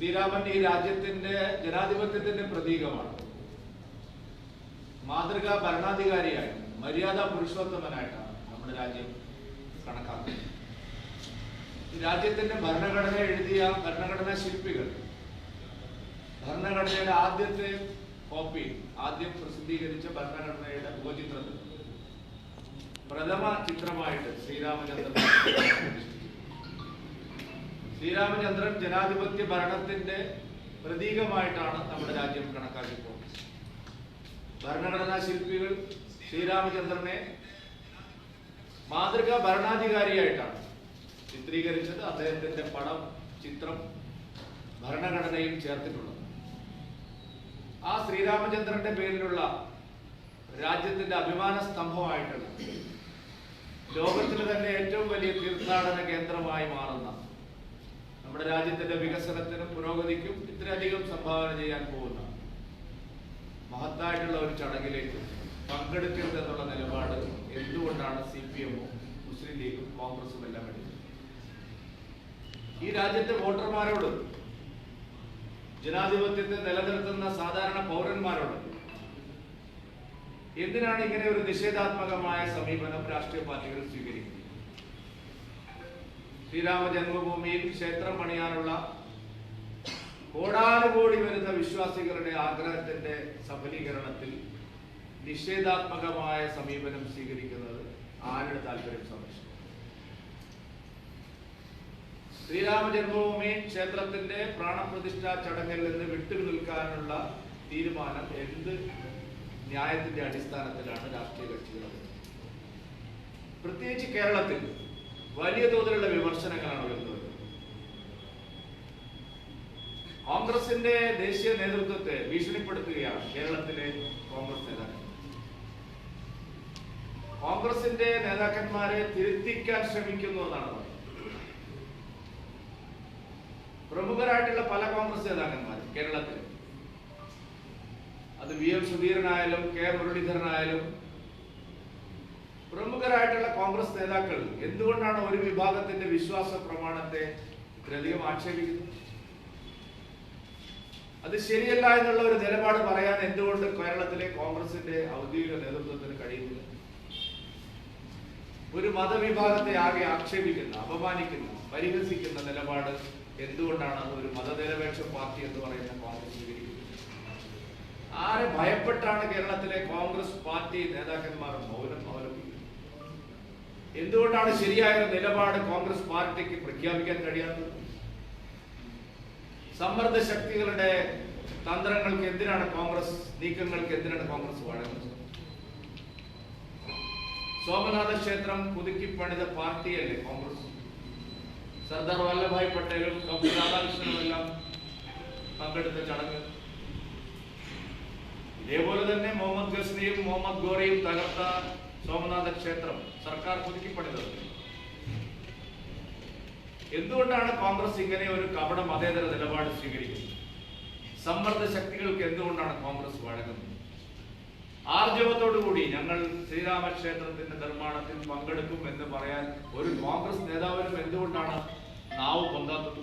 ശ്രീരാമൻ ഈ രാജ്യത്തിന്റെ ജനാധിപത്യത്തിന്റെ പ്രതീകമാണ്. മാതൃകാ ഭരണാധികാരിയായി മര്യാദ പുരുഷോത്തമനായിട്ടാണ് നമ്മുടെ രാജ്യം കണക്കാക്കുന്നത്. രാജ്യത്തിന്റെ ഭരണഘടന എഴുതിയ ഭരണഘടനാ ശില്പികൾ ഭരണഘടനയുടെ ആദ്യത്തെ കോപ്പി ആദ്യം പ്രസിദ്ധീകരിച്ച ഭരണഘടനയുടെ ഉപചിത്രത്തിൽ പ്രഥമ ചിത്രമായിട്ട് ശ്രീരാമചന്ദ്രൻ ശ്രീരാമചന്ദ്രൻ ജനാധിപത്യ ഭരണത്തിന്റെ പ്രതീകമായിട്ടാണ് നമ്മുടെ രാജ്യം കണക്കാക്കി പോകുന്നത് ഭരണഘടനാ ശില്പികൾ ശ്രീരാമചന്ദ്രനെ മാതൃകാ ഭരണാധികാരിയായിട്ടാണ് ചിത്രീകരിച്ചത്. അദ്ദേഹത്തിന്റെ പടം ചിത്രം ഭരണഘടനയിൽ ചേർത്തിട്ടുള്ളത്. ആ ശ്രീരാമചന്ദ്രന്റെ പേരിലുള്ള രാജ്യത്തിന്റെ അഭിമാന സ്തംഭമായിട്ടുള്ള ലോകത്തിലെ തന്നെ ഏറ്റവും വലിയ തീർത്ഥാടന കേന്ദ്രമായി മാറുന്ന നമ്മുടെ രാജ്യത്തിന്റെ വികസനത്തിനും പുരോഗതിക്കും ഇത്രയധികം സംഭാവന ചെയ്യാൻ പോകുന്ന മഹത്തായിട്ടുള്ള ഒരു ചടങ്ങിലേക്ക് പങ്കെടുക്കരുത് എന്നുള്ള നിലപാട് എന്തുകൊണ്ടാണ് സി പി എമ്മും മുസ്ലിം ലീഗും കോൺഗ്രസും എല്ലാം എടുത്തത്? ഈ രാജ്യത്തെ വോട്ടർമാരോട് ജനാധിപത്യത്തെ നിലനിർത്തുന്ന സാധാരണ പൗരന്മാരോട് എന്തിനാണ് ഇങ്ങനെ ഒരു നിഷേധാത്മകമായ സമീപനം രാഷ്ട്രീയ പാർട്ടികൾ സ്വീകരിക്കുന്നത്? ശ്രീരാമ ജന്മഭൂമിയിൽ ക്ഷേത്രം പണിയാനുള്ള കോടാനുകോടി വരുന്ന വിശ്വാസികളുടെ ആഗ്രഹത്തിന്റെ സഫലീകരണത്തിൽ നിഷേധാത്മകമായ സമീപനം സ്വീകരിക്കുന്നത് ആരുടെ താല്പര്യം സംരക്ഷിക്കും ശ്രീരാമ ജന്മഭൂമി ക്ഷേത്രത്തിന്റെ പ്രാണപ്രതിഷ്ഠാ ചടങ്ങിൽ നിന്ന് വിട്ടു നിൽക്കാനുള്ള തീരുമാനം എന്ത് ന്യായത്തിന്റെ അടിസ്ഥാനത്തിലാണ് രാഷ്ട്രീയ കക്ഷികൾ പ്രത്യേകിച്ച് കേരളത്തിൽ വലിയ തോതിലുള്ള വിമർശനങ്ങളാണ് വരുന്നത് കോൺഗ്രസിന്റെ ദേശീയ നേതൃത്വത്തെ ഭീഷണിപ്പെടുത്തുകയാണ് കേരളത്തിലെ കോൺഗ്രസ് നേതാക്കൾ. കോൺഗ്രസിന്റെ നേതാക്കന്മാരെ തിരുത്തിക്കാൻ ശ്രമിക്കുന്നു എന്നാണ് പ്രമുഖരായിട്ടുള്ള പല കോൺഗ്രസ് നേതാക്കന്മാർ കേരളത്തിൽ അത് വി എം സുധീരനായാലും കെ മുരളീധരനായാലും പ്രമുഖരായിട്ടുള്ള കോൺഗ്രസ് നേതാക്കൾ എന്തുകൊണ്ടാണ് ഒരു വിഭാഗത്തിന്റെ വിശ്വാസ പ്രമാണത്തെ ഇത്രയധികം ആക്ഷേപിക്കുന്നത്? അത് ശരിയല്ല എന്നുള്ള ഒരു നിലപാട് പറയാൻ എന്തുകൊണ്ട് കേരളത്തിലെ കോൺഗ്രസിന്റെ ഔദ്യോഗിക നേതൃത്വത്തിന് കഴിയുന്നില്ല? ഒരു മതവിഭാഗത്തെ ആകെ ആക്ഷേപിക്കുന്ന അപമാനിക്കുന്ന പരിഹസിക്കുന്ന നിലപാട് എന്തുകൊണ്ടാണ് ഒരു മതനിരപേക്ഷ പാർട്ടി എന്ന് പറയുന്ന കോൺഗ്രസ് സ്വീകരിക്കുന്നത്? ആരെ ഭയപ്പെട്ടാണ് കേരളത്തിലെ കോൺഗ്രസ് പാർട്ടി നേതാക്കന്മാർ മൗനം എന്തുകൊണ്ടാണ് ശരിയായ നിലപാട് കോൺഗ്രസ് പാർട്ടിക്ക് പ്രഖ്യാപിക്കാൻ കഴിയാത്തത്? സമ്മർദ്ദ ശക്തികളുടെ തന്ത്രങ്ങൾക്ക് എന്തിനാണ് കോൺഗ്രസ് നീക്കങ്ങൾക്ക് എന്തിനാണ് കോൺഗ്രസ് വഴങ്ങുന്നത്? സോമനാഥ ക്ഷേത്രം പുതുക്കി പണിത പാർട്ടിയല്ലേ കോൺഗ്രസ്? സർദാർ വല്ലഭായ് പട്ടേലും ഡോക്ടർ രാധാകൃഷ്ണനും എല്ലാം പങ്കെടുത്ത ചടങ്ങ്. ഇതേപോലെ തന്നെ മുഹമ്മദ് ഗസ്നിയും മുഹമ്മദ് ഗോറിയും തകർത്ത സോമനാഥ ക്ഷേത്രം സർക്കാർ പുതുക്കി പണിതത് എന്തുകൊണ്ടാണ് കോൺഗ്രസ് ഇങ്ങനെ ഒരു കപട മതേതര നിലപാട് സ്വീകരിക്കുന്നത്? സമ്മർദ്ദ ശക്തികൾക്ക് എന്തുകൊണ്ടാണ് കോൺഗ്രസ് വഴങ്ങുന്നത്? ആർജവത്തോടുകൂടി ഞങ്ങൾ ശ്രീരാമക്ഷേത്രത്തിന്റെ നിർമ്മാണത്തിൽ പങ്കെടുക്കും എന്ന് പറയാൻ ഒരു കോൺഗ്രസ് നേതാവിനും എന്തുകൊണ്ടാണ് നാവ് പൊന്താത്തത്?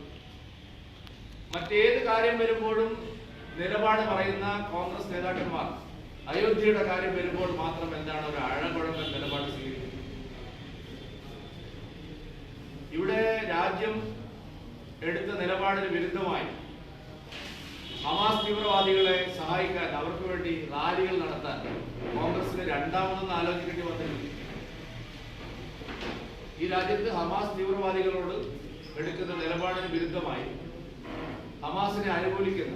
മറ്റേത് കാര്യം വരുമ്പോഴും നിലപാട് പറയുന്ന കോൺഗ്രസ് നേതാക്കന്മാർ അയോധ്യയുടെ കാര്യം വരുമ്പോൾ മാത്രം എന്താണ് ഒരു അഴകുഴമ്പൻ നിലപാട് സ്വീകരിക്കുന്നത്? ഇവിടെ രാജ്യം എടുത്ത നിലപാടിന് വിരുദ്ധമായി ഹമാസ് തീവ്രവാദികളെ സഹായിക്കാൻ അവർക്ക് വേണ്ടി റാലികൾ നടത്താൻ കോൺഗ്രസിന് രണ്ടാമതൊന്നും ആലോചിക്കേണ്ടി വന്നിരുന്നു. ഈ രാജ്യത്ത് ഹമാസ് തീവ്രവാദികളോട് എടുക്കുന്ന നിലപാടിന് വിരുദ്ധമായി ഹമാസിനെ അനുകൂലിക്കുന്ന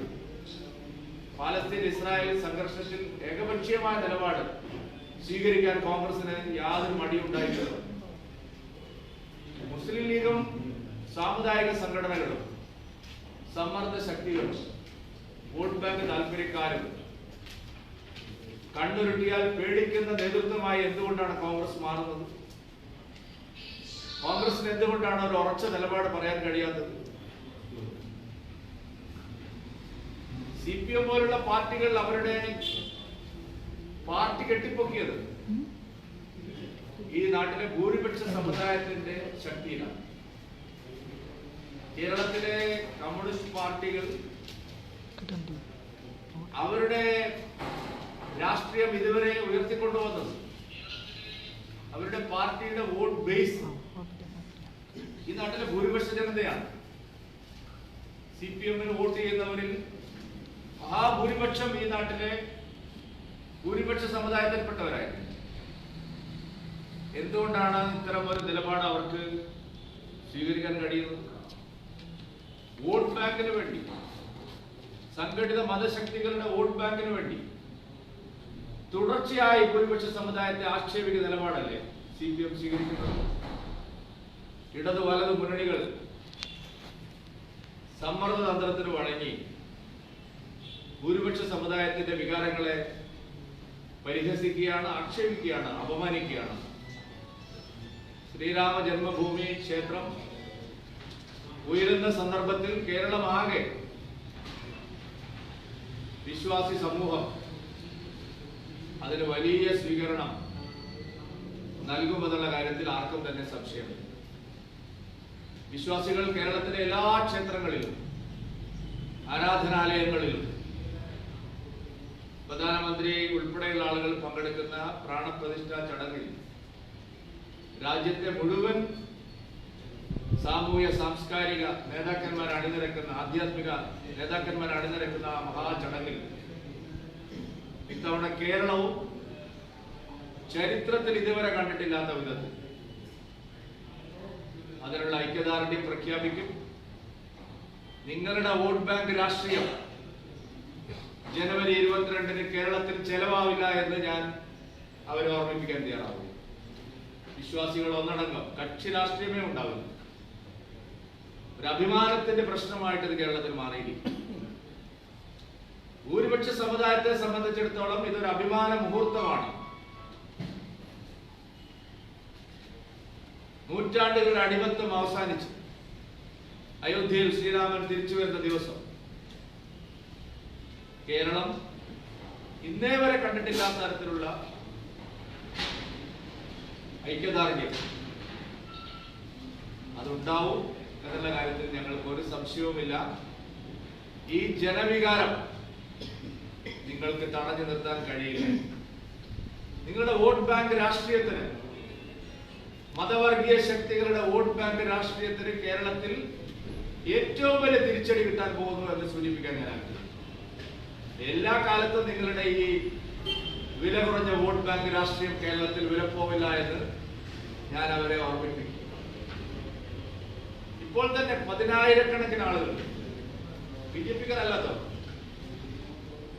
പാലസ്തീൻ ഇസ്രായേൽ സംഘർഷത്തിൽ ഏകപക്ഷീയമായ നിലപാട് സ്വീകരിക്കാൻ കോൺഗ്രസിന് യാതൊരു മടിയുണ്ടായിട്ടില്ല മുസ്ലിം ലീഗും സാമുദായിക സംഘടനകളും സമ്മർദ്ദ ശക്തികളും വോട്ട് ബാങ്ക് താല്പര്യക്കാരും കണ്ണുരുട്ടിയാൽ പേടിക്കുന്ന നേതൃത്വമായി എന്തുകൊണ്ടാണ് കോൺഗ്രസ് മാറുന്നത്? കോൺഗ്രസിന് എന്തുകൊണ്ടാണ് ഒരു ഉറച്ച നിലപാട് പറയാൻ കഴിയാത്തത്? സി പി എം പോലുള്ള പാർട്ടികൾ അവരുടെ പാർട്ടി കെട്ടിപ്പൊക്കിയത്. ഈ നാട്ടിലെ ഭൂരിപക്ഷ സമുദായത്തിന്റെ ശക്തിയിലാണ്. കേരളത്തിലെ കമ്മ്യൂണിസ്റ്റ് പാർട്ടികൾ അവരുടെ രാഷ്ട്രീയം ഇതുവരെ ഉയർത്തിക്കൊണ്ടുവന്നത് അവരുടെ പാർട്ടിയുടെ വോട്ട് ബേസ് ഈ നാട്ടിലെ ഭൂരിപക്ഷ ജനതയാണ്. സി പി എമ്മിന് വോട്ട് ചെയ്യുന്നവരിൽ മഹാഭൂരിപക്ഷം ഈ നാട്ടിലെ ഭൂരിപക്ഷ സമുദായത്തിൽപ്പെട്ടവരായിരുന്നു. എന്തുകൊണ്ടാണ് ഇത്തരം ഒരു നിലപാട് അവർക്ക് സ്വീകരിക്കാൻ കഴിയുന്നത്? വോട്ട് ബാങ്കിന് വേണ്ടി സംഘടിത മതശക്തികളുടെ വോട്ട് ബാങ്കിന് വേണ്ടി തുടർച്ചയായി ഭൂരിപക്ഷ സമുദായത്തെ ആക്ഷേപിക്കുന്ന നിലപാടല്ലേ സി പി എം സ്വീകരിക്കുന്നത്? ഇടതു വലതു മുന്നണികൾ സമ്മർദ്ദ തന്ത്രത്തിന് വഴങ്ങി ഭൂരിപക്ഷ സമുദായത്തിന്റെ വികാരങ്ങളെ പരിഹസിക്കുകയാണ് ആക്ഷേപിക്കുകയാണ് അപമാനിക്കുകയാണ്. ശ്രീരാമ ജന്മഭൂമി ക്ഷേത്രം ഉയരുന്ന സന്ദർഭത്തിൽ കേരളമാകെ വിശ്വാസി സമൂഹം അതിന് വലിയ സ്വീകരണം നൽകുമെന്നുള്ള കാര്യത്തിൽ ആർക്കും തന്നെ സംശയമില്ല. വിശ്വാസികൾ കേരളത്തിലെ എല്ലാ ക്ഷേത്രങ്ങളിലും ആരാധനാലയങ്ങളിലും പ്രധാനമന്ത്രി ഉൾപ്പെടെയുള്ള ആളുകൾ പങ്കെടുക്കുന്ന പ്രാണപ്രതിഷ്ഠാ ചടങ്ങിൽ രാജ്യത്തെ മുഴുവൻ സാമൂഹ്യ സാംസ്കാരിക നേതാക്കന്മാർ അണിനിരക്കുന്ന ആധ്യാത്മിക നേതാക്കന്മാർ അണിനിരക്കുന്ന ആ മഹാചടങ്ങിൽ ഇത്തവണ കേരളവും ചരിത്രത്തിൽ ഇതുവരെ കണ്ടിട്ടില്ലാത്ത വിധത്തിൽ അതിനുള്ള ഐക്യദാർഢ്യം പ്രഖ്യാപിക്കും. നിങ്ങളുടെ വോട്ട് ബാങ്ക് രാഷ്ട്രീയം ജനുവരി ഇരുപത്തിരണ്ടിന് കേരളത്തിൽ ചെലവാവില്ല എന്ന് ഞാൻ അവരെ ഓർമ്മിപ്പിക്കാൻ തയ്യാറാവുന്നു വിശ്വാസികൾ ഒന്നടങ്കം കക്ഷി രാഷ്ട്രീയമേ ഉണ്ടാവില്ല ഒരു അഭിമാനത്തിന്റെ പ്രശ്നമായിട്ട് ഇത് കേരളത്തിൽ മാറിയിരിക്കും ഭൂരിപക്ഷ സമുദായത്തെ സംബന്ധിച്ചിടത്തോളം ഇതൊരു അഭിമാന മുഹൂർത്തമാണ്. നൂറ്റാണ്ടുകളുടെ അടിമത്തം അവസാനിച്ച്. അയോധ്യയിൽ ശ്രീരാമൻ തിരിച്ചു വരുന്ന ദിവസം കേരളം ഇന്നേ വരെ കണ്ടിട്ടില്ലാത്ത തരത്തിലുള്ള ഐക്യദാർഢ്യം. അതുണ്ടാവും എന്നുള്ള കാര്യത്തിൽ ഞങ്ങൾക്ക് ഒരു സംശയവുമില്ല. ഈ ജനവികാരം നിങ്ങൾക്ക് തടഞ്ഞു നിർത്താൻ കഴിയില്ല. നിങ്ങളുടെ വോട്ട് ബാങ്ക് രാഷ്ട്രീയത്തിന് മതവർഗീയ ശക്തികളുടെ വോട്ട് ബാങ്ക് രാഷ്ട്രീയത്തിന് കേരളത്തിൽ ഏറ്റവും വലിയ തിരിച്ചടി കിട്ടാൻ പോകുന്നു എന്ന് സൂചിപ്പിക്കാൻ ഞാൻ ആഗ്രഹിക്കുന്നു. എല്ലാ കാലത്തും നിങ്ങളുടെ ഈ വില കുറഞ്ഞ വോട്ട് ബാങ്ക് രാഷ്ട്രീയം കേരളത്തിൽ വിലപ്പോവില്ല എന്ന് ഞാൻ അവരെ ഓർമ്മിപ്പിക്കും ഇപ്പോൾ തന്നെ പതിനായിരക്കണക്കിന് ആളുകൾ ബി ജെ പിക്കാരല്ലാത്തോ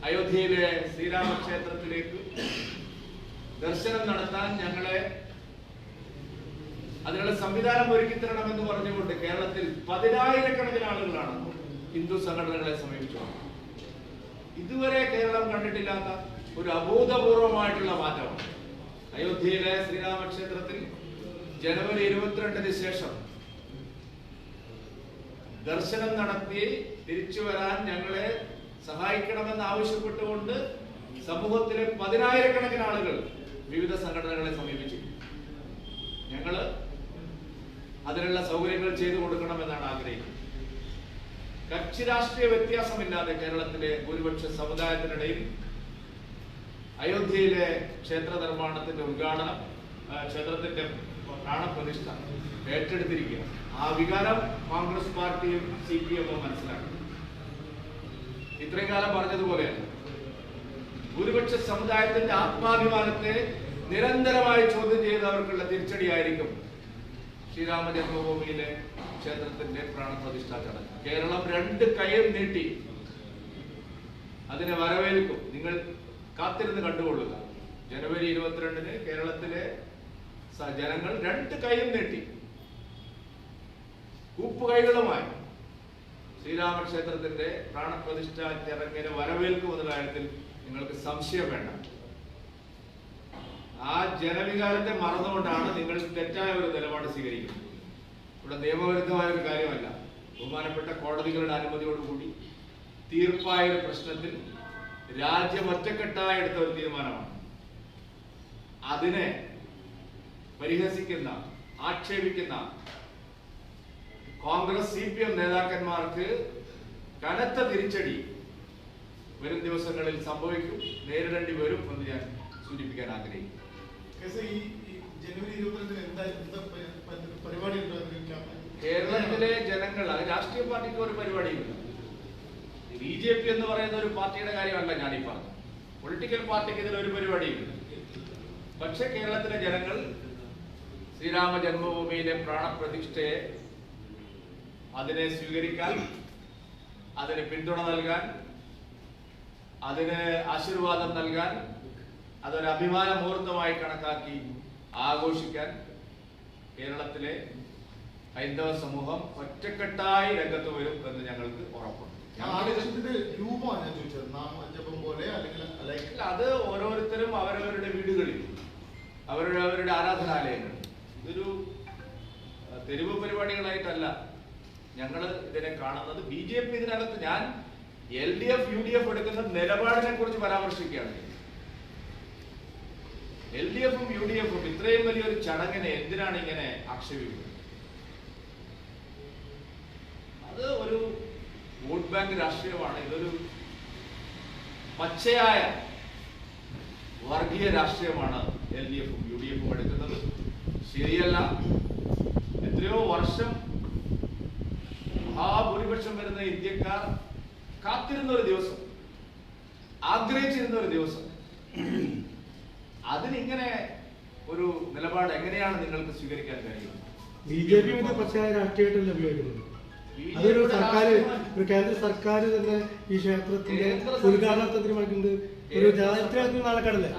അയോധ്യയിലെ ശ്രീരാമക്ഷേത്രത്തിലേക്ക് ദർശനം നടത്താൻ ഞങ്ങളെ അതിനുള്ള സംവിധാനം ഒരുക്കി തരണമെന്ന് പറഞ്ഞുകൊണ്ട് കേരളത്തിൽ പതിനായിരക്കണക്കിന് ആളുകളാണ് ഹിന്ദു സംഘടനകളെ സമീപിച്ചത് ഇതുവരെ കേരളം കണ്ടിട്ടില്ലാത്ത ഒരു അഭൂതപൂർവമായിട്ടുള്ള മാറ്റമാണ്. അയോധ്യയിലെ ശ്രീരാമക്ഷേത്രത്തിൽ ജനുവരി ഇരുപത്തിരണ്ടിന് ശേഷം ദർശനം നടത്തി തിരിച്ചു വരാൻ ഞങ്ങളെ സഹായിക്കണമെന്ന് ആവശ്യപ്പെട്ടുകൊണ്ട് സമൂഹത്തിലെ പതിനായിരക്കണക്കിന് ആളുകൾ വിവിധ സംഘടനകളെ സമീപിച്ചു. ഞങ്ങൾ അതിനുള്ള സൗകര്യങ്ങൾ ചെയ്തു കൊടുക്കണമെന്നാണ് ആഗ്രഹിക്കുന്നത്. കക്ഷി രാഷ്ട്രീയ വ്യത്യാസമില്ലാതെ കേരളത്തിലെ ഭൂരിപക്ഷ സമുദായത്തിനിടയിൽ അയോധ്യയിലെ ക്ഷേത്ര നിർമ്മാണത്തിന്റെ ഉദ്ഘാടനം ക്ഷേത്രത്തിന്റെ പ്രാണപ്രതിഷ്ഠ ഏറ്റെടുത്തിരിക്കുക ആ വികാരം കോൺഗ്രസ് പാർട്ടിയും സി പി എമ്മും മനസ്സിലാക്കി ഇത്രയും കാലം പറഞ്ഞതുപോലെയല്ല. ഭൂരിപക്ഷ സമുദായത്തിന്റെ ആത്മാഭിമാനത്തെ നിരന്തരമായി ചോദ്യം ചെയ്തവർക്കുള്ള തിരിച്ചടിയായിരിക്കും ശ്രീരാമ ജന്മഭൂമിയിലെ ക്ഷേത്രത്തിന്റെ പ്രാണപ്രതിഷ്ഠാ ചടങ്ങ്. കേരളം രണ്ട് കൈയും നീട്ടി. അതിനെ വരവേൽക്കും. നിങ്ങൾ കാത്തിരുന്ന് കണ്ടുകൊള്ളുക. ജനുവരി ഇരുപത്തിരണ്ടിന് കേരളത്തിലെ ജനങ്ങൾ രണ്ട് കൈയും നീട്ടി. കൂപ്പുകൈകളുമായി ശ്രീരാമക്ഷേത്രത്തിന്റെ പ്രാണപ്രതിഷ്ഠാ ചടങ്ങിനെ വരവേൽക്കുമെന്നുള്ള കാര്യത്തിൽ നിങ്ങൾക്ക് സംശയം വേണ്ട. ആ ജനവികാരത്തെ മറന്നുകൊണ്ടാണ് നിങ്ങൾ തെറ്റായ ഒരു നിലപാട് സ്വീകരിക്കുന്നത്. ഇവിടെ നിയമവിരുദ്ധമായ ഒരു കാര്യമല്ല. ബഹുമാനപ്പെട്ട കോടതികളുടെ അനുമതിയോടുകൂടി തീർപ്പായ ഒരു പ്രശ്നത്തിൽ രാജ്യം ഒറ്റക്കെട്ടായി എടുത്ത ഒരു തീരുമാനമാണ്. അതിനെ പരിഹസിക്കുന്ന ആക്ഷേപിക്കുന്ന കോൺഗ്രസ് സി പി എം നേതാക്കന്മാർക്ക് കനത്ത തിരിച്ചടി വരും ദിവസങ്ങളിൽ സംഭവിക്കും. നേരിടേണ്ടി വരും എന്ന് ഞാൻ സൂചിപ്പിക്കാൻ ആഗ്രഹിക്കുന്നു. ജനുവരി ഇരുപത്തിരണ്ടിന് എന്താ കേരളത്തിലെ ജനങ്ങൾ അത് രാഷ്ട്രീയ പാർട്ടിക്ക് ഒരു പരിപാടിയില്ല ബി ജെ പി എന്ന് പറയുന്ന ഒരു പാർട്ടിയുടെ കാര്യമല്ല ഞാനീ പറഞ്ഞു പൊളിറ്റിക്കൽ പാർട്ടിക്ക് ഇതിൽ ഒരു പരിപാടിയില്ല പക്ഷെ കേരളത്തിലെ ജനങ്ങൾ ശ്രീരാമ ജന്മഭൂമിയിലെ പ്രാണപ്രതിഷ്ഠയെ അതിനെ സ്വീകരിക്കാൻ അതിന് പിന്തുണ നൽകാൻ അതിന് ആശീർവാദം നൽകാൻ അതൊരു അഭിമാന മുഹൂർത്തമായി കണക്കാക്കി ആഘോഷിക്കാൻ കേരളത്തിലെ ഹൈന്ദവ സമൂഹം ഒറ്റക്കെട്ടായി രംഗത്ത് വരും എന്ന് ഞങ്ങൾക്ക് ഉറപ്പുണ്ട്. അത് ഓരോരുത്തരും അവരവരുടെ വീടുകളിൽ അവരുടെ അവരുടെ ആരാധനാലയങ്ങളിൽ. ഇതൊരു തെരുവ് പരിപാടികളായിട്ടല്ല. ഞങ്ങൾ ഇതിനെ കാണുന്നത് ബി ജെ പി ഇതിനകത്ത് ഞാൻ L D F U D F എടുക്കുന്ന നിലപാടിനെ കുറിച്ച് പരാമർശിക്കുകയാണ്. എൽ ഡി എഫും യു ഡി എഫും ഇത്രയും വലിയൊരു ചടങ്ങിനെ എന്തിനാണ് ഇങ്ങനെ ആക്ഷേപിക്കുന്നത്? അത് ഒരു വോട്ട് ബാങ്ക് രാഷ്ട്രീയമാണ്. ഇതൊരു പച്ചയായ വർഗീയ രാഷ്ട്രീയമാണ് എൽ ഡി എഫും യു ഡി എഫും എടുക്കുന്നത്. ശരിയല്ല. എത്രയോ വർഷം മഹാഭൂരിപക്ഷം വരുന്ന ഇന്ത്യക്കാർ കാത്തിരുന്ന ഒരു ദിവസം ആഗ്രഹിച്ചിരുന്ന ഒരു ദിവസം. അതിനിങ്ങനെ ഒരു നിലപാട് എങ്ങനെയാണ് നിങ്ങൾക്ക് സ്വീകരിക്കാൻ കഴിയുന്നത്? ബി ജെ പി ഇത് പ്രത്യേക രാഷ്ട്രീയമായിട്ടല്ല ഉപയോഗിക്കുന്നത്. അതൊരു സർക്കാർ ഒരു കേന്ദ്ര സർക്കാർ തന്നെ ഈ ക്ഷേത്രത്തിന്റെ ഉദ്ഘാടനത്തിന് വയ്ക്കുന്നത് ഒരു ജനാധിപത്യ നാണക്കേടല്ലേ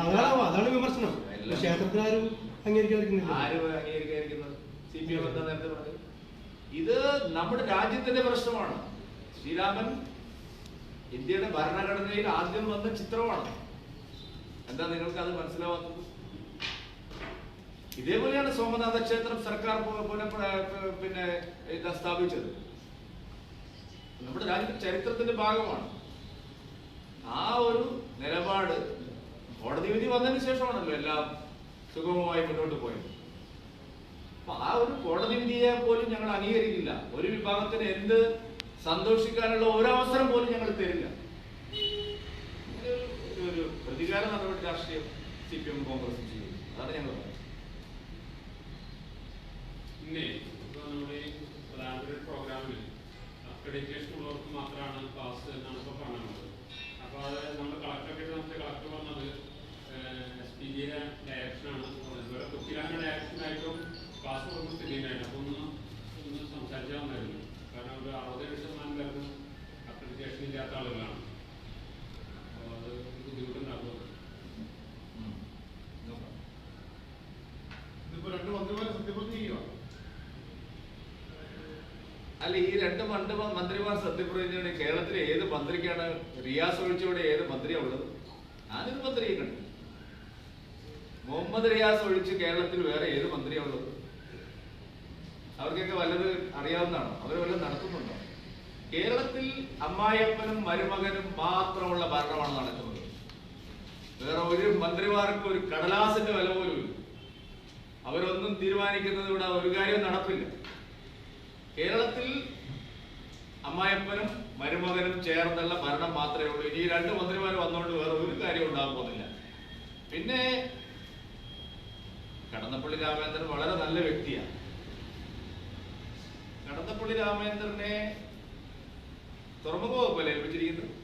അതാണ് അതാണ് വിമർശനം. ക്ഷേത്രത്തിൽ ആരും അംഗീകരിക്കാതിരിക്കുന്നില്ല. ഇത് നമ്മുടെ രാജ്യത്തിന്റെ പ്രശ്നമാണ്. ശ്രീരാമൻ ഇന്ത്യയുടെ ഭരണഘടനയിൽ ആദ്യം വന്ന ചിത്രമാണ്. എന്താ നിങ്ങൾക്ക് അത് മനസ്സിലാവാത്തത്? ഇതേപോലെയാണ് സോമനാഥ ക്ഷേത്രം സർക്കാർ പിന്നെ ഇത് സ്ഥാപിച്ചത്. നമ്മുടെ രാജ്യത്തിന്റെ ചരിത്രത്തിന്റെ ഭാഗമാണ്. ആ ഒരു നിലപാട് കോടതി വിധി വന്നതിന് ശേഷമാണല്ലോ എല്ലാം സുഗമമായി മുന്നോട്ട് പോയത്. അപ്പൊ ആ ഒരു കോടതി വിധിയെ പോലും ഞങ്ങൾ അംഗീകരിക്കില്ല. ഒരു വിഭാഗത്തിന് എന്ത് സന്തോഷിക്കാനുള്ള ഒരവസരം പോലും ഞങ്ങൾ തരില്ല. പ്രതികാര നടപടി രാഷ്ട്രീയം സി പി എം കോൺഗ്രസും ചെയ്യും. അതാണ് ഞങ്ങൾ പറയുന്നത്. പിന്നെ നമ്മുടെ ഒരു പ്രോഗ്രാമിൽ അക്രഡിറ്റേഷൻ ഉള്ളവർക്ക് മാത്രമാണ് പാസ് എന്നാണ് ഇപ്പോൾ കാണുന്നത് അപ്പോൾ അത് നമ്മൾ കളക്ടറൊക്കെ നമ്മുടെ കളക്ടർ പറഞ്ഞത് എസ് പി ജിയുടെ ഡയറക്ഷനാണ് അതുപോലെ കുട്ടികളുടെ ഡയറക്ഷനായിട്ടും പാസ് കൊടുക്കുന്ന സ്ഥിതിയിലായിട്ട് അപ്പോൾ ഒന്ന് ഒന്ന് സംസാരിച്ചാൽ മതിയായിരുന്നു കാരണം ഒരു അറുപത്തേഴ് ശതമാനം പേർക്ക് അക്രഡിറ്റേഷൻ ഇല്ലാത്ത ആളുകളാണ് അപ്പോൾ അത് ബുദ്ധിമുട്ടുണ്ടാകും ഉം. നോക്കാം. ഇതിപ്പോ രണ്ട് മന്ത്രിമാരെ സത്യപ്രതിജ്ഞ ചെയ്യുക അല്ല ഈ രണ്ട് മണ്ട് മന്ത്രിമാർ സത്യപ്രതിജ്ഞയുടെ കേരളത്തിലെ ഏത് മന്ത്രിക്കാണ് റിയാസ് ഒഴിച്ചോടെ ഏത് മന്ത്രിയാ ഉള്ളത്? ഞാനൊരു മന്ത്രിയെ കണ്ടു മുഹമ്മദ് റിയാസ് ഒഴിച്ച് കേരളത്തിൽ വേറെ ഏത് മന്ത്രിയാ ഉള്ളത്? അവർക്കൊക്കെ വല്ലത് അറിയാവുന്നതാണോ? അവർ വല്ലതും നടത്തുന്നുണ്ടോ? കേരളത്തിൽ അമ്മായിയപ്പനും മരുമകനും മാത്രമുള്ള ഭരണമാണ് നടക്കുന്നത്. വേറെ ഒരു മന്ത്രിമാർക്ക് ഒരു കടലാസിന്റെ വില പോലും അവരൊന്നും തീരുമാനിക്കുന്നത് ഇവിടെ ഒരു കാര്യവും നടപ്പില്ല. കേരളത്തിൽ അമ്മായപ്പനും മരുമകനും ചേർന്നുള്ള ഭരണം മാത്രമേ ഉള്ളൂ. ഇനി രണ്ട് മന്ത്രിമാർ വന്നുകൊണ്ട് വേറെ ഒരു കാര്യം ഉണ്ടാകാൻ പോകുന്നില്ല. പിന്നെ കടന്നപ്പള്ളി രാമേന്ദ്രൻ വളരെ നല്ല വ്യക്തിയാണ്. കടന്നപ്പള്ളി രാമേന്ദ്രനെ തുറമുഖ വകുപ്പല്ലേ ഏൽപ്പിച്ചിരിക്കുന്നത്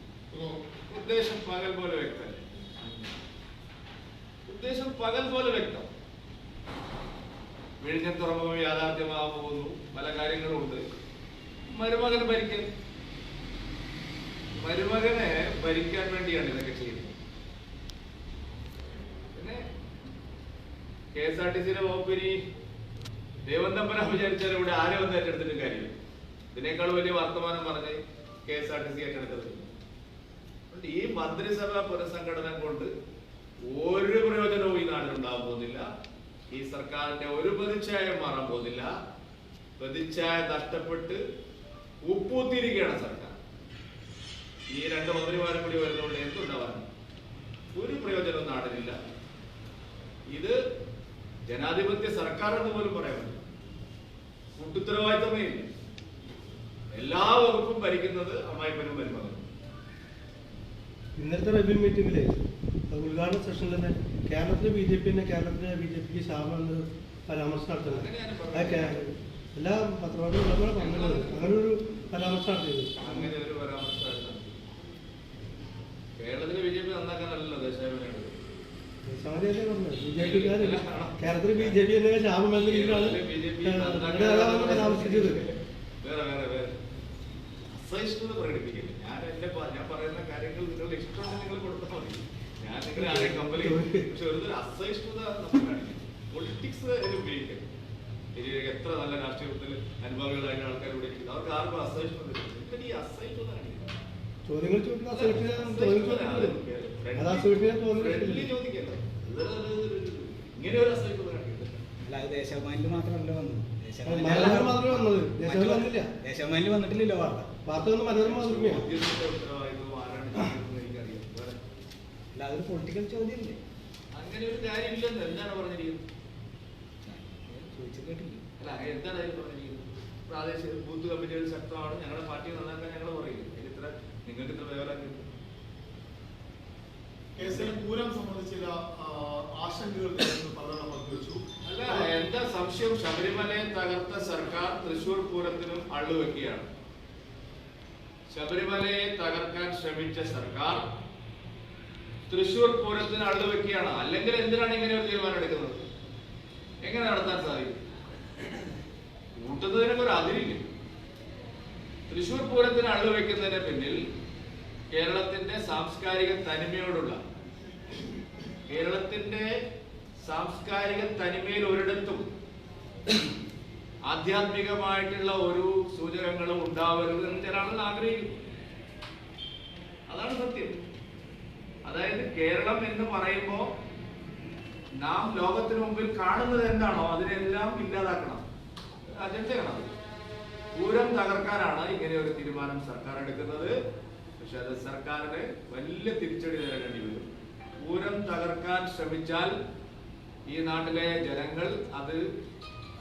ഉദ്ദേശം പകൽ പോലെ വ്യക്തമല്ലേ? ഉദ്ദേശം പകൽ പോലെ വ്യക്തം. വിഴിഞ്ഞം തുറമുഖം യാഥാർത്ഥ്യമാകാൻ പോകുന്നു പല കാര്യങ്ങളും ഉണ്ട് മരുമകൻ ഭരിക്കൽ മരുമകനെ ഭരിക്കാൻ വേണ്ടിയാണ് ഇതൊക്കെ ചെയ്യുന്നത്. പിന്നെ കെ എസ് ആർ ടി സിയുടെ വകുപ്പിനി ദേവന്തമ്പന വിചാരിച്ചാൽ ഇവിടെ ആരും ഒന്നും ഏറ്റെടുത്തിട്ടും കാര്യമില്ല. ഇതിനേക്കാൾ വലിയ വർത്തമാനം പറഞ്ഞ് K S R T C ഏറ്റെടുത്തത്. ഈ മന്ത്രിസഭ പുനഃസംഘടന കൊണ്ട് ഒരു പ്രയോജനവും ഈ നാടിനുണ്ടാകാൻ പോകുന്നില്ല ഈ സർക്കാരിന്റെ ഒരു പ്രതിച്ഛായം മാറാൻ പോകുന്നില്ല. പ്രതിച്ഛായ നഷ്ടപ്പെട്ട് ഉപ്പൂത്തിരിക്കുകയാണ് സർക്കാർ. ഈ രണ്ട് മന്ത്രിമാരും കൂടി വരുന്നതുകൊണ്ട് എന്തുണ്ടാവാൻ ഒരു പ്രയോജനം നാടിനില്ല. ഇത് ജനാധിപത്യ സർക്കാർ എന്ന് പോലും പറയാൻ പറ്റും കൂട്ടുത്തരവാദിത്തമേ എല്ലാ വകുപ്പും ഭരിക്കുന്നത് അമ്മായിപ്പനും മരുമകനും. ഇന്നലത്തെ റെവ്യൂ മീറ്റിംഗിലെ ഉദ്ഘാടന സെഷനിൽ തന്നെ കേരളത്തിലെ ബി ജെ പി തന്നെ കേരളത്തിലെ ബി ജെ പിക്ക് ശാപം എന്ന് പരാമർശം നടത്തുന്നത് എല്ലാ പത്രവാദികളും പറഞ്ഞത് അങ്ങനെ ഒരു പരാമർശം നടത്തിയത് അങ്ങനെ ഒരു പരാമർശമായിരുന്നു കേരളത്തിലെ ബി ജെ പി നന്നാക്കാനല്ലല്ലോ ദേശാഭിമാനി ബി ജെ തന്നെ ശാപം എന്ന രീതിയിലാണ് പരാമർശിച്ചത്. വേറെ വേറെ വേറെ. അസഹിഷ്ണുത പ്രകടിപ്പിക്കില്ല? എന്റെ ഞാൻ പറയുന്ന കാര്യങ്ങൾ നിങ്ങളുടെ ഇഷ്ടമുണ്ടെങ്കിൽ നിങ്ങൾ കൊടുത്താൽ മതി. ഞാൻ നിങ്ങളെ ആരെയും കമ്പലി പക്ഷെ ഒരു അസഹിഷ്ണുത നമ്മൾ കാണിക്കും പൊളിറ്റിക്സ് അതിന് ഉപയോഗിക്കും. ഇനി എത്ര നല്ല രാഷ്ട്രീയത്തിൽ അനുഭാവികളായ ആൾക്കാർ ഇവിടെ അവർക്ക് ആർക്കും അസഹിഷ്ണുത ഈ അസഹിഷ്ണുത കാണിക്കുന്നത് ചോദ്യങ്ങൾ ഇങ്ങനെ ഒരു അസഹിഷ്ണുത മാത്രമല്ല വന്നത്. മനോരമ മാത്രമേ വന്നത്. വന്നിട്ടില്ലല്ലോ വാർത്ത. വാർത്ത വന്ന് മനോരമ മാതൃഭൂമിയാണ് അല്ല അതൊരു പൊളിറ്റിക്കൽ ചോദ്യമല്ലേ അങ്ങനെ ഒരു കാര്യമില്ലെന്ന് എന്താണ് പറഞ്ഞിരിക്കുന്നത്? ചോദിച്ചു കേട്ടില്ല? അല്ല എന്താണ് അതിൽ പറഞ്ഞിരിക്കുന്നത്? പ്രാദേശിക ബൂത്ത് കമ്മിറ്റികൾ ശക്തമാണ്. ഞങ്ങളുടെ പാർട്ടി നന്നാക്കാൻ ഞങ്ങൾ പറയും ഇത്ര നിങ്ങൾക്ക് ഇത്ര വിവരമാക്കി കേസിൽ പൂരം സംബന്ധിച്ച ചില ആ, ആശങ്കകൾ നേരിടുന്ന പലതവണ പങ്കുവച്ചു. അല്ല എന്താ സംശയം? ശബരിമലയെ തകർത്ത സർക്കാർ തൃശൂർ പൂരത്തിനും അള്ളുവെക്കുകയാണ്. ശബരിമലയെ തകർക്കാൻ ശ്രമിച്ച സർക്കാർ തൃശൂർ പൂരത്തിന് അള്ളുവെക്കുകയാണ് അല്ലെങ്കിൽ എന്തിനാണ് ഇങ്ങനെ ഒരു തീരുമാനം എടുക്കുന്നത്? എങ്ങനെ നടത്താൻ സാധിക്കും? കൂട്ടുന്നതിനൊക്കെ ഒരു അതിരില്ല. തൃശൂർ പൂരത്തിന് അള്ളുവെക്കുന്നതിന് പിന്നിൽ കേരളത്തിന്റെ സാംസ്കാരിക തനിമയോടുള്ള കേരളത്തിന്റെ സാംസ്കാരിക തനിമയിൽ ഒരിടത്തും ആധ്യാത്മികമായിട്ടുള്ള ഒരു സൂചനകളും ഉണ്ടാവരുത് എന്ന് ചില ആളുകൾ ആഗ്രഹിക്കുന്നു അതാണ് സത്യം. അതായത് കേരളം എന്ന് പറയുമ്പോൾ നാം ലോകത്തിന് മുമ്പിൽ കാണുന്നത് എന്താണോ അതിനെല്ലാം ഇല്ലാതാക്കണം. അജണ്ടയാണ്. പൂരം തകർക്കാനാണ് ഇങ്ങനെ ഒരു തീരുമാനം സർക്കാർ എടുക്കുന്നത്. പക്ഷെ അത് സർക്കാരിന് വലിയ തിരിച്ചടി നേരിടേണ്ടി വരും. പൂരം തകർക്കാൻ ശ്രമിച്ചാൽ ഈ നാട്ടിലെ ജനങ്ങൾ അത്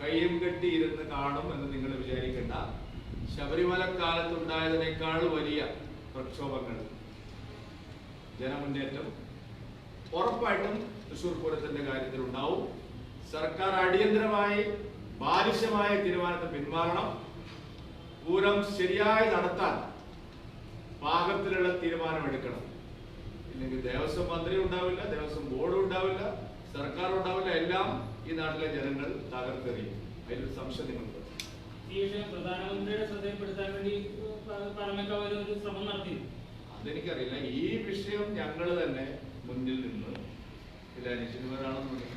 കയ്യും കെട്ടി ഇരുന്ന് കാണും എന്ന് നിങ്ങൾ വിചാരിക്കേണ്ട. ശബരിമല കാലത്തുണ്ടായതിനേക്കാൾ വലിയ പ്രക്ഷോഭങ്ങൾ. ജനമുന്നേറ്റം ഉറപ്പായിട്ടും തൃശൂർ പൂരത്തിന്റെ കാര്യത്തിൽ ഉണ്ടാവും സർക്കാർ അടിയന്തരമായി ബാലിശമായ തീരുമാനത്തെ പിന്മാറണം പൂരം ശരിയായി നടത്താൻ പാകത്തിലുള്ള തീരുമാനമെടുക്കണം. ഇല്ലെങ്കിൽ ദേവസ്വം മന്ത്രി ഉണ്ടാവില്ല ദേവസ്വം ബോർഡ് ഉണ്ടാവില്ല സർക്കാർ ഉണ്ടാവില്ല എല്ലാം ഈ നാട്ടിലെ ജനങ്ങൾ തകർത്തെറിയും. അതിലൊരു സംശയം നിങ്ങൾക്ക് ഈ വിഷയം പ്രധാനമന്ത്രിയുടെ ശ്രദ്ധയിൽപ്പെടുത്താൻ വേണ്ടി പാർലമെന്റ് ഒരു ശ്രമം നടത്തി. അതെനിക്കറിയില്ല. ഈ വിഷയം ഞങ്ങൾ തന്നെ മുന്നിൽ നിന്ന് ഇത് അനിശ്ചിതമാരാണെന്നുണ്ട്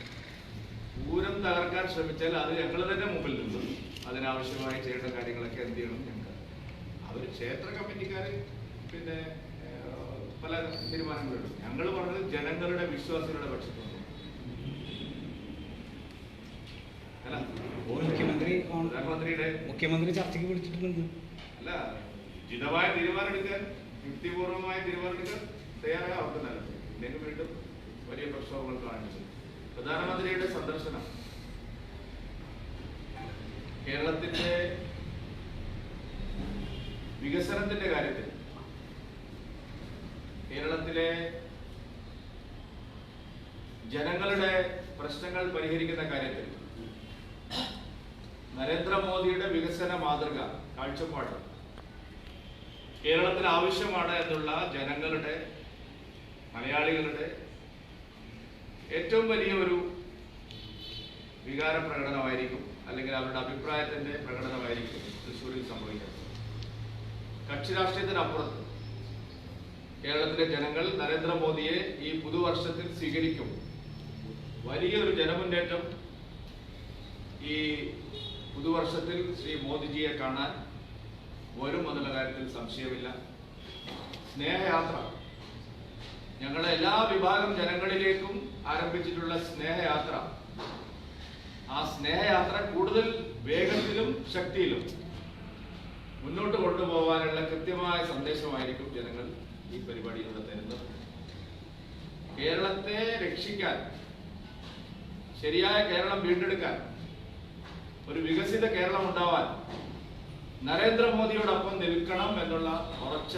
പൂരം തകർക്കാൻ ശ്രമിച്ചാൽ അത് ഞങ്ങൾ തന്നെ മുമ്പിൽ നിന്ന് അതിനാവശ്യമായി ചെയ്യേണ്ട കാര്യങ്ങളൊക്കെ എന്ത് ചെയ്യണം ഞങ്ങൾക്ക് അവർ ക്ഷേത്ര കമ്മിറ്റിക്കാർ പിന്നെ പല തീരുമാനങ്ങളും ഞങ്ങൾ പറഞ്ഞത് ജനങ്ങളുടെ വിശ്വാസികളുടെ പക്ഷത്താണ് അല്ല മുഖ്യമന്ത്രി മുഖ്യമന്ത്രി ചർച്ചയ്ക്ക് വിളിച്ചിട്ടുണ്ട്. അല്ല ഉചിതമായ തീരുമാനം എടുക്കാൻ യുക്തിപൂർവമായ തീരുമാനം എടുക്കാൻ തയ്യാറായ അവർക്ക് ഇല്ലെങ്കിൽ വീണ്ടും വലിയ പ്രക്ഷോഭങ്ങൾ കാണിച്ചു പ്രധാനമന്ത്രിയുടെ സന്ദർശനം. കേരളത്തിന്റെ വികസനത്തിന്റെ കാര്യത്തിൽ കേരളത്തിലെ ജനങ്ങളുടെ പ്രശ്നങ്ങൾ പരിഹരിക്കുന്ന കാര്യത്തിൽ കാഴ്ചപ്പാട്. കേരളത്തിന് ആവശ്യമാണ് എന്നുള്ള ജനങ്ങളുടെ മലയാളികളുടെ ഏറ്റവും വലിയ ഒരു വികാര പ്രകടനമായിരിക്കും അല്ലെങ്കിൽ അവരുടെ അഭിപ്രായത്തിന്റെ പ്രകടനമായിരിക്കും തൃശ്ശൂരിൽ സംഭവിക്കുന്നത്. കക്ഷി രാഷ്ട്രീയത്തിനപ്പുറത്ത് കേരളത്തിലെ ജനങ്ങൾ നരേന്ദ്രമോദിയെ ഈ പുതുവർഷത്തിൽ സ്വീകരിക്കും. വലിയൊരു ജനമുന്നേറ്റം ഈ പുതുവർഷത്തിൽ ശ്രീ മോദിജിയെ കാണാൻ വരും എന്നുള്ള കാര്യത്തിൽ സംശയമില്ല. സ്നേഹയാത്ര. ഞങ്ങളുടെ എല്ലാ വിഭാഗം ജനങ്ങളിലേക്കും ആരംഭിച്ചിട്ടുള്ള സ്നേഹയാത്ര. ആ സ്നേഹയാത്ര കൂടുതൽ വേഗത്തിലും ശക്തിയിലും മുന്നോട്ട് കൊണ്ടുപോകാനുള്ള കൃത്യമായ സന്ദേശമായിരിക്കും ജനങ്ങൾ ഈ പരിപാടിയിലൂടെ തരുന്നത്. കേരളത്തെ രക്ഷിക്കാൻ ശരിയായ കേരളം വീണ്ടെടുക്കാൻ ഒരു വികസിത കേരളം ഉണ്ടാവാൻ നരേന്ദ്രമോദിയോടൊപ്പം നിൽക്കണം എന്നുള്ള ഉറച്ച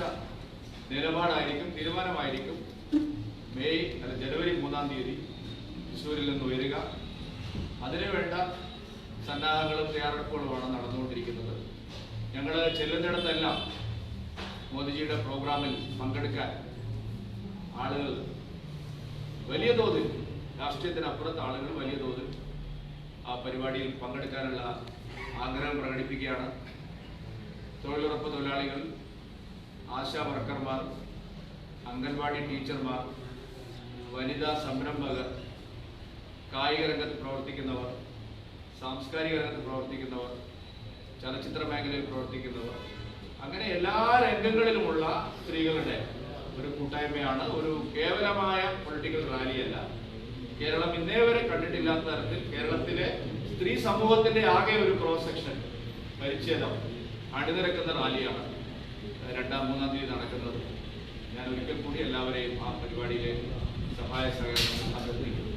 നിലപാടായിരിക്കും തീരുമാനമായിരിക്കും. മെയ് അല്ല ജനുവരി മൂന്നാം തീയതി തൃശ്ശൂരിൽ നിന്ന് ഉയരുക. അതിനുവേണ്ട സന്നാഹങ്ങളും തയ്യാറെടുപ്പുകളുമാണ് നടന്നുകൊണ്ടിരിക്കുന്നത്. ഞങ്ങൾ ചെല്ലുന്നിടത്തെല്ലാം മോദിജിയുടെ പ്രോഗ്രാമിൽ പങ്കെടുക്കാൻ ആളുകൾ വലിയ തോതിൽ രാഷ്ട്രീയത്തിനപ്പുറത്ത് ആളുകൾ വലിയ തോതിൽ ആ പരിപാടിയിൽ പങ്കെടുക്കാനുള്ള ആഗ്രഹം പ്രകടിപ്പിക്കുകയാണ്. തൊഴിലുറപ്പ് തൊഴിലാളികൾ ആശാ വർക്കർമാർ അംഗൻവാടി ടീച്ചർമാർ വനിതാ സംരംഭകർ കായിക രംഗത്ത് പ്രവർത്തിക്കുന്നവർ സാംസ്കാരിക രംഗത്ത് പ്രവർത്തിക്കുന്നവർ ചലച്ചിത്ര മേഖലയിൽ പ്രവർത്തിക്കുന്നവർ അങ്ങനെ എല്ലാ രംഗങ്ങളിലുമുള്ള സ്ത്രീകളുടെ ഒരു കൂട്ടായ്മയാണ്. ഒരു കേവലമായ പൊളിറ്റിക്കൽ റാലിയല്ല. കേരളം ഇന്നേ വരെ കണ്ടിട്ടില്ലാത്ത തരത്തിൽ കേരളത്തിലെ സ്ത്രീ സമൂഹത്തിന്റെ ആകെ ഒരു ക്രോസ് സെക്ഷൻ പരിച്ഛേദം. അണിനിരക്കുന്ന റാലിയാണ്. രണ്ടാം മൂന്നാം തീയതി നടക്കുന്നത്. ഞാൻ ഒരിക്കൽ കൂടി എല്ലാവരെയും ആ പരിപാടിയിലെ സഹായ സഹകരണം അഭ്യർത്ഥിക്കുന്നു.